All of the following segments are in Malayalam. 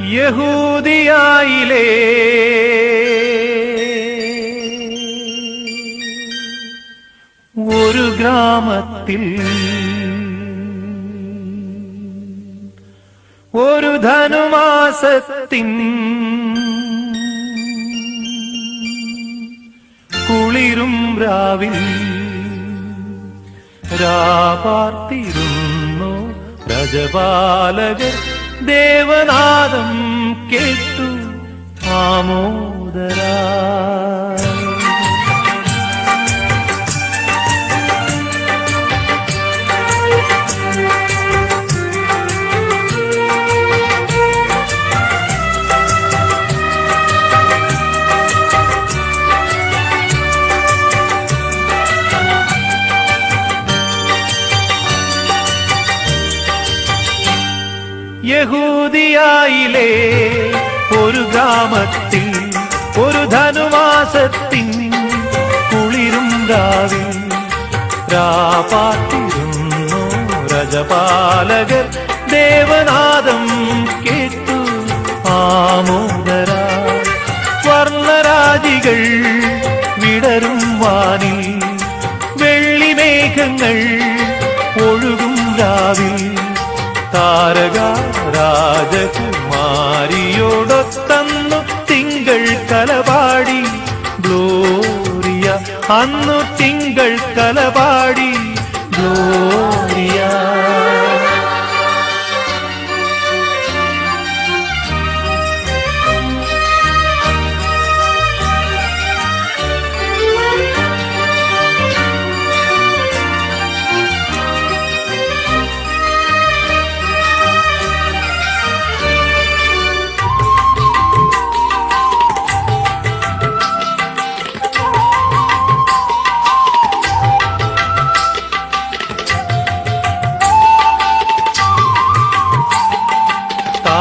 യഹൂദിയായിലേ. ഒരു ഗ്രാമത്തിൽ ഒരു ധനുമാസത്തിൻ കുളിരും രാവിൽ രാപാർത്തിരുന്നു രജപാലകർ ദേവനാദം കേട്ടു ആമോദരാ യഹൂദിയായിലെ ഒരു ഗ്രാമത്തിൽ ഒരു ധനുമാസത്തിൻ കുളിരും രാവിൽ രാപാത്തിരുന്നു രജപാലകർ ദേവനാദം കേട്ടു ആമോദര സ്വർണരാജികൾ വിടരും വാനിൽ വെള്ളിമേഘങ്ങൾ ഒഴുകും രാവിൽ താരക രാജകുമാരിയോടൊത്തന്നു തിങ്കൾ കലപാടി ഗ്ലോറിയ അന്നു തിങ്കൾ കലപാടി ഗ്ലോറിയ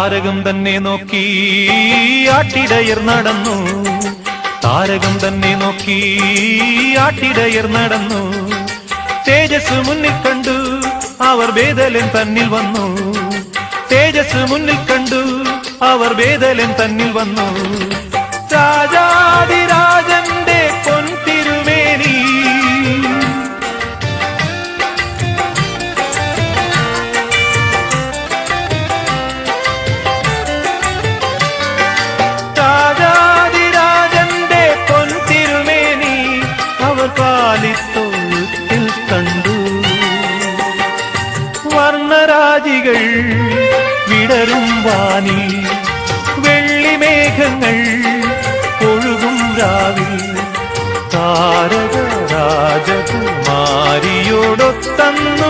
താരകം തന്നെ നോക്കി ആട്ടിടയർ നടന്നു. താരകം തന്നെ നോക്കി ആട്ടിടയർ നടന്നു. തേജസ് മുന്നിൽ കണ്ടു അവർ വേദലൻ തന്നിൽ വന്നു. തേജസ് മുന്നിൽ കണ്ടു അവർ വേദലൻ തന്നിൽ വന്നു. രാജാതിരാജന്റെ വർണരാജികൾ വിടരും വാനി വെള്ളിമേഘങ്ങൾ ഒഴുകും രാവിൽ. താരക രാജകുമാരിയോടൊത്തന്നു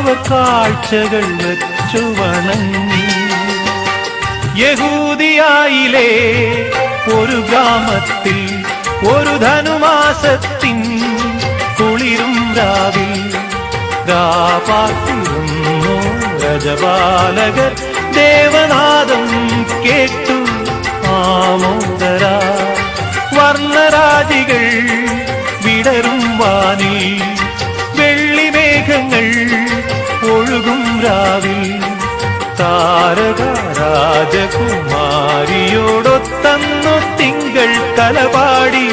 അവർ കാഴ്ചകൾ വെച്ചു വണങ്ങി യഹൂദിയായിലെ ഒരു ഗ്രാമത്തിൽ ഒരു ധനുമാസത്തിൻ കുളിരും രാവിൽ ഗാപാത്തിരുന്നു രജപാലകർ. ദേവനാദം കേട്ടു ഒഴുകും രാവിൽ. താരകരാജകുമാരിയോടൊത്തന്നു തിങ്കൾ തലപാടി.